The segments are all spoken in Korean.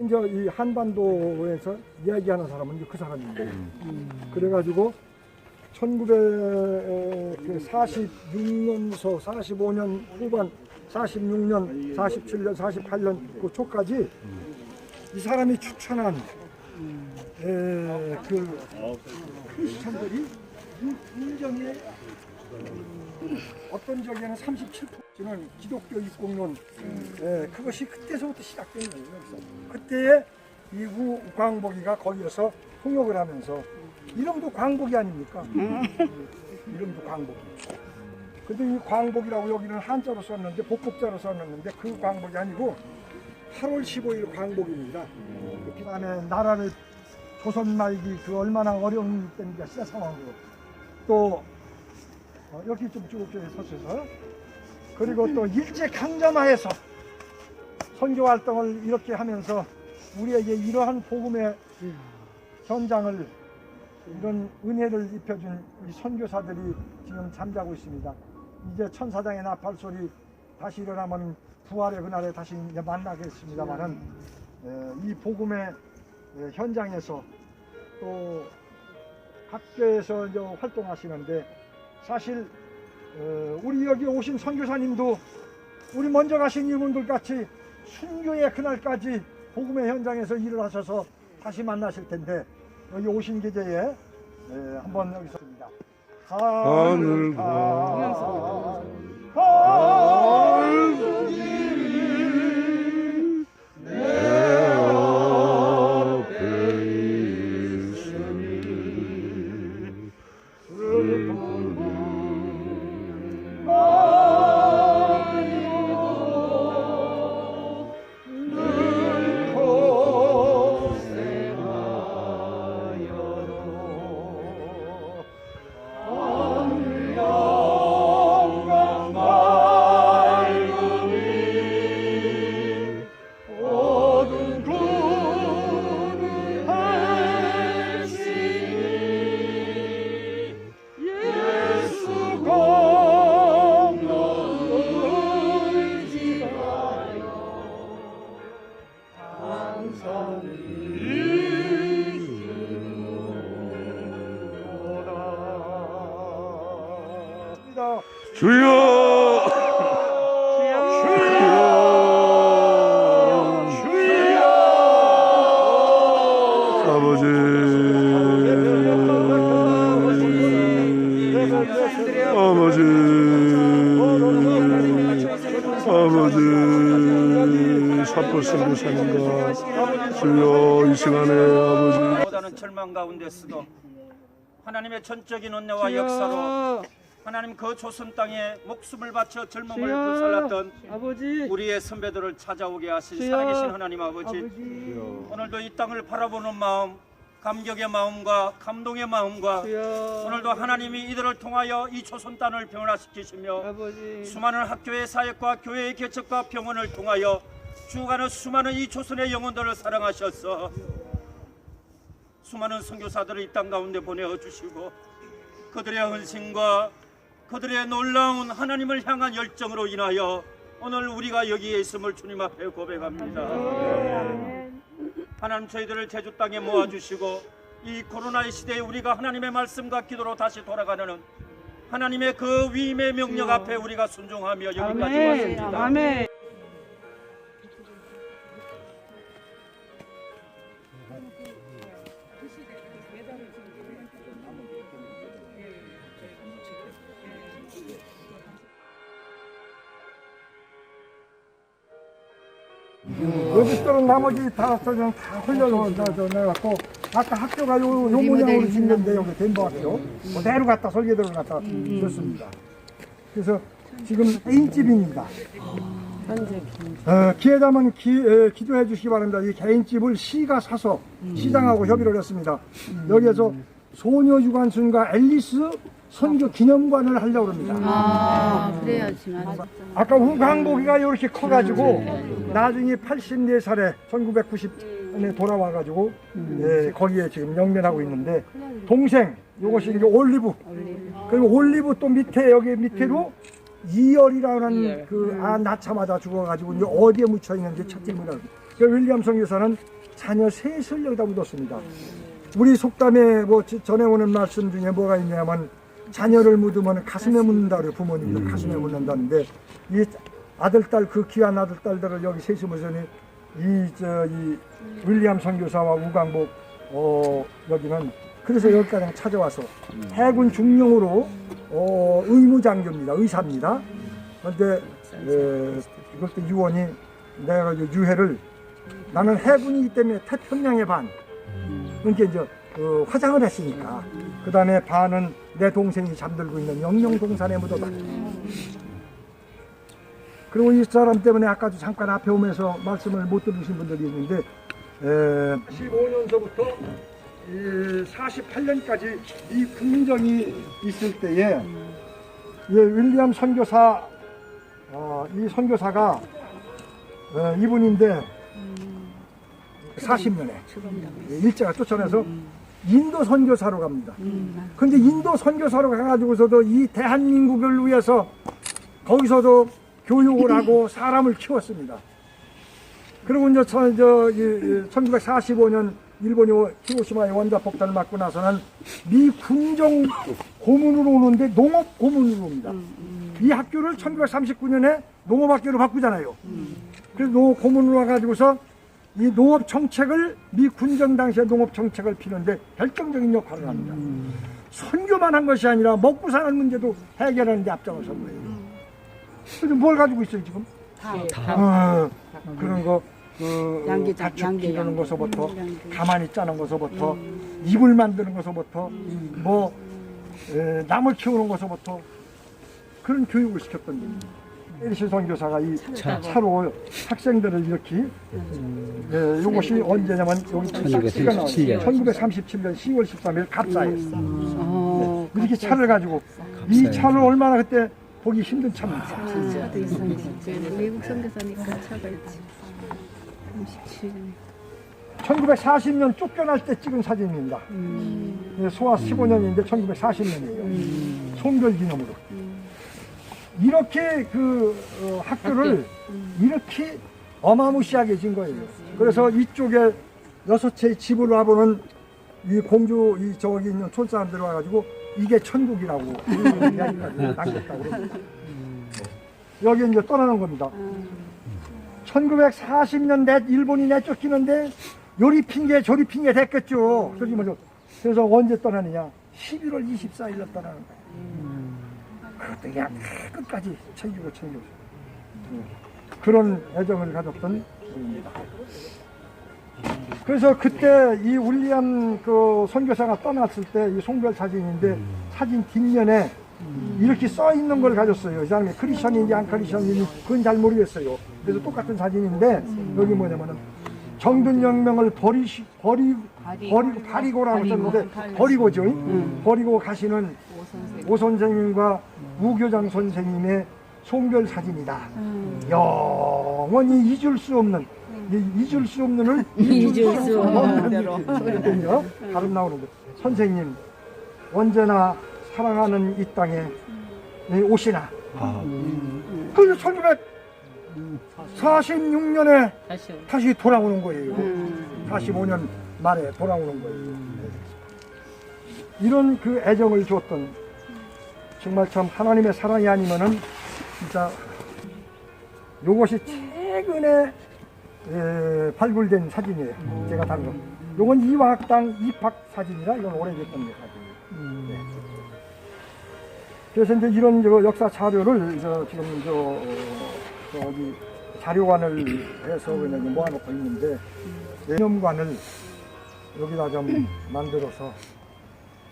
이제 이 한반도에서 이야기하는 사람은 이제 그 사람입니다. 그래가지고 1946년서 45년 후반, 46년, 47년, 48년 그 초까지 이 사람이 추천한 에, 그 크리스천들이 이 인정에 어떤 적에는 37%는 기독교 입국론 예, 그것이 그때서부터 시작된 거예요. 여기서. 그때에 이구 광복이가 거기에서 통역을 하면서 이름도 광복이 아닙니까? 이름도 광복이. 근데 이 광복이라고 여기는 한자로 썼는데 복복자로 썼는데 그 광복이 아니고 8월 15일 광복입니다. 그 다음에 나라를 조선 말기 그 얼마나 어려운 때인가 시대 상황으로 또 어, 여기 좀 쭉쭉 서셔서 그리고 또 일제 강점하에서 선교 활동을 이렇게 하면서 우리에게 이러한 복음의 현장을 이런 은혜를 입혀준 이 선교사들이 지금 잠자고 있습니다. 이제 천사장의 나팔 소리 다시 일어나면 부활의 그날에 다시 이제 만나겠습니다만은 이 복음의 에, 현장에서 또 학교에서 이제 활동하시는데 사실 어, 우리 여기 오신 선교사님도 우리 먼저 가신 이분들 같이 순교의 그날까지 복음의 현장에서 일을 하셔서 다시 만나실 텐데 여기 오신 계제에 에, 한번 여기서 입니다. 하늘 가 하늘이 가운데서도 하나님의 전적인 은혜와 역사로 하나님 그 조선 땅에 목숨을 바쳐 젊음을 불살랐던 아버지. 우리의 선배들을 찾아오게 하신 주여. 살아계신 하나님 아버지. 아버지. 오늘도 이 땅을 바라보는 마음 감격의 마음과 감동의 마음과 주여. 오늘도 하나님이 이들을 통하여 이 조선 땅을 변화시키시며 아버지. 수많은 학교의 사역과 교회의 개척과 병원을 통하여 죽어가는 수많은 이 조선의 영혼들을 사랑하셔서 수많은 선교사들을 이 땅 가운데 보내어 주시고 그들의 헌신과 그들의 놀라운 하나님을 향한 열정으로 인하여 오늘 우리가 여기에 있음을 주님 앞에 고백합니다. 하나님 저희들을 제주 땅에 모아주시고 이 코로나의 시대에 우리가 하나님의 말씀과 기도로 다시 돌아가는 하나님의 그 위임의 명령 앞에 우리가 순종하며 여기까지 아멘 왔습니다. 아멘 여기 또는 나머지 다섯 명다 흘려내갖고 아까 학교 가 요, 요 모양으로 생겼는데 여기 덴버학교 그대로 갖다 설계대로 갖다 줬습니다. 그래서 지금 개인집입니다. 어, 기회자면 기, 에, 기도해 주시기 바랍니다. 이 개인집을 시가 사서 시장하고 협의를 했습니다. 여기에서 소녀유관순과 앨리스 선교 기념관을 하려고 합니다. 아, 그래야지 맞아. 아까 우광복이가 이렇게 커가지고 나중에 84살에 1990년에 돌아와가지고 예, 거기에 지금 영면하고 있는데 동생 요것이 이제 올리브. 그리고 올리브 또 밑에 여기 밑에로 이열이라는 그아 낳자마자 죽어가지고 이제 어디에 묻혀 있는지 찾지 못하고 그 윌리엄 선교사는 자녀 셋을 여기다 묻었습니다. 우리 속담에 뭐 지- 전해오는 말씀 중에 뭐가 있냐면 자녀를 묻으면 가슴에 묻는다 그래요. 부모님들 가슴에 묻는다는데 이 아들 딸 그 귀한 아들 딸들을 여기 묻으니 이저이 윌리엄 선교사와 우광복 어 여기는 그래서 여기까지 찾아와서 해군 중령으로 어 의무장교입니다. 의사입니다. 그런데 에, 이것도 유언이 내가 이 유해를 나는 해군이기 때문에 태평양의 반 그러니까 이제 어, 화장을 했으니까. 그 다음에 반은 내 동생이 잠들고 있는 영영동산에 묻어다. 그리고 이 사람 때문에 아까도 잠깐 앞에 오면서 말씀을 못 들으신 분들이 있는데 에, 15년서부터 48년까지 이 군정이 있을 때에 이 윌리엄 선교사 어, 이 선교사가 어, 이분인데 40년에 일제가 쫓아내서 인도 선교사로 갑니다. 근데 인도 선교사로 가가지고서도 이 대한민국을 위해서 거기서도 교육을 하고 사람을 키웠습니다. 그리고 이제 저, 저, 이, 이 1945년 일본이 히로시마에 원자 폭탄을 맞고 나서는 미 군정 고문으로 오는데 농업 고문으로 옵니다. 이 학교를 1939년에 농업학교로 바꾸잖아요. 그래서 농업 고문으로 와가지고서 이 농업 정책을 미 군정 당시의 농업 정책을 피는데 결정적인 역할을 합니다. 선교만 한 것이 아니라 먹고 사는 문제도 해결하는 데 앞장을 선 거예요. 그래서 뭘 가지고 있어요 지금? 아, 그런 거, 그, 양계, 가축 기르는. 것서부터, 음. 가만히 짜는 것서부터, 이불 만드는 것서부터, 뭐, 에, 나물 키우는 것서부터, 그런 교육을 시켰던 겁니다. 에리시 선교사가 이 차로 학생들을 이렇게, 예, 이것이 언제냐면, 여기 싹지가 나와요. 1937년 10월 13일 갑사에. 어, 이렇게 차를 가지고, 이 차를 얼마나 그때 보기 힘든 차입니다. 차도 있었는데 외국 선교사니까 차가 있지. 37년. 1940년 쫓겨날 때 찍은 사진입니다. 예, 소아 15년인데 1940년이에요. 송별 기념으로. 이렇게 그 어, 학교를 이렇게 어마무시하게 진 거예요. 그래서 이쪽에 여섯 채의 집을 와보는 이 공주 이 저기 있는 촌 사람들 와가지고 이게 천국이라고 남겼다고 그럽니다. 여기 이제 떠나는 겁니다. 1940년 내 일본이 내쫓기는데 요리 핑계 저리 핑계 됐겠죠. 그러지 뭐죠. 그래서 언제 떠나느냐? 11월 24일날 떠나는 거예요. 그냥 끝까지 챙기고 챙기고 음. 그런 애정을 가졌던 분입니다. 그래서 그때 이 울리안 그 선교사가 떠났을 때 이 송별 사진인데 사진 뒷면에 이렇게 써 있는 걸 가졌어요. 이 사람이 크리스천인지 안 크리스천인지 그건 잘 모르겠어요. 그래서 똑같은 사진인데 여기 뭐냐면은 정든영명을 버리시 버리 버리고 바리고라고 썼는데 버리고죠. 버리고 가시는 오 선생님과 우교장 선생님의 송별 사진이다. 영원히 잊을 수 없는 이- 잊을 수 없는을 잊을 수 없는 그러거든요. 발음 나오는 거. 선생님 언제나 사랑하는 이 땅에 네, 오시나. 그 1946년에 다시 돌아오는 거예요. 45년 만에 돌아오는 거예요. 이런 그 애정을 줬던 정말 참 하나님의 사랑이 아니면은 진짜 요것이 최근에 에, 발굴된 사진이에요. 제가 다른 거. 요건 이화학당 입학 사진이라 이건 오래됐던 사진이에요. 네. 그래서 이제 이런 저 역사 자료를 저 지금 저 어, 저기 자료관을 해서 그냥 모아놓고 있는데 기념관을 여기다 좀 만들어서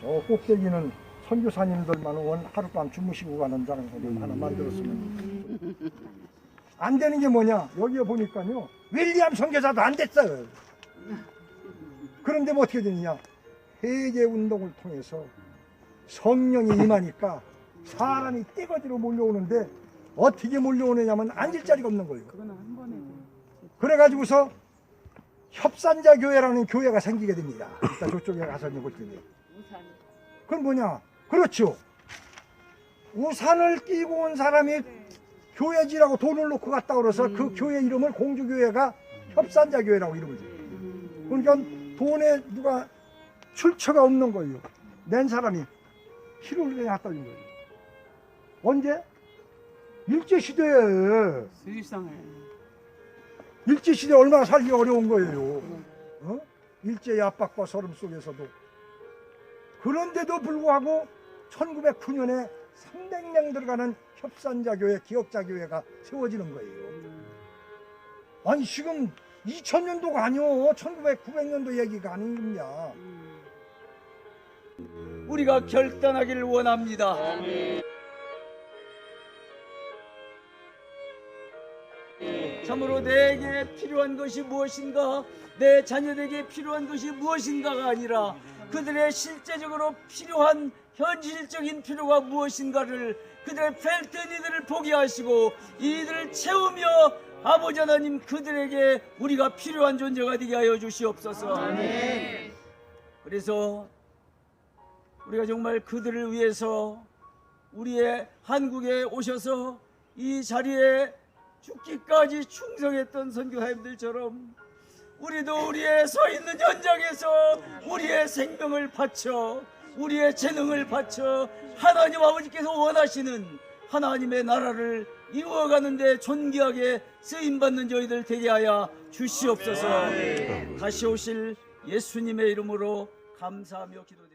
저 꼭대기는 선교사님들만 원 하룻밤 주무시고 가는 장소를 하나 만들었으면 안 되는 게 뭐냐? 여기에 보니까요 윌리엄 선교사도 안 됐어요. 그런데 뭐 어떻게 되느냐? 회개 운동을 통해서 성령이 임하니까 사람이 떼거지로 몰려오는데 어떻게 몰려오느냐면 앉을 자리가 없는 거예요. 그래가지고서 협산자 교회라는 교회가 생기게 됩니다. 일단 저쪽에 가서 볼 텐데 그건 뭐냐 그렇죠 우산을 끼고 온 사람이 교회지라고 돈을 놓고 갔다 그래서 그 교회 이름을 공주교회가 협산자 교회라고 이러지. 그러니까 돈에 누가 출처가 없는 거예요. 낸 사람이 피를 내놨다는 거예요. 언제? 일제 시대에 세상에. 일제 시대 얼마나 살기 어려운 거예요. 어? 일제의 압박과 서름 속에서도 그런데도 불구하고 1909년에 300명 들어가는 협산자교회, 기억자교회가 세워지는 거예요. 아니 지금 2000년도가 아니요, 1900, 900년도 얘기가 아닙니다. 우리가 결단하기를 원합니다. 참으로 내게 필요한 것이 무엇인가, 내 자녀에게 필요한 것이 무엇인가가 아니라 그들의 실제적으로 필요한 현실적인 필요가 무엇인가를 그들의 펠트니들을 보게 하시고 이들을 채우며 아버지 하나님 그들에게 우리가 필요한 존재가 되게 하여 주시옵소서. 그래서 우리가 정말 그들을 위해서 우리의 한국에 오셔서 이 자리에 죽기까지 충성했던 선교사님들처럼 우리도 우리의 서 있는 현장에서 우리의 생명을 바쳐 우리의 재능을 바쳐 하나님 아버지께서 원하시는 하나님의 나라를 이루어가는데 존귀하게 쓰임받는 저희들 되게 하여 주시옵소서. 다시 오실 예수님의 이름으로 감사하며 기도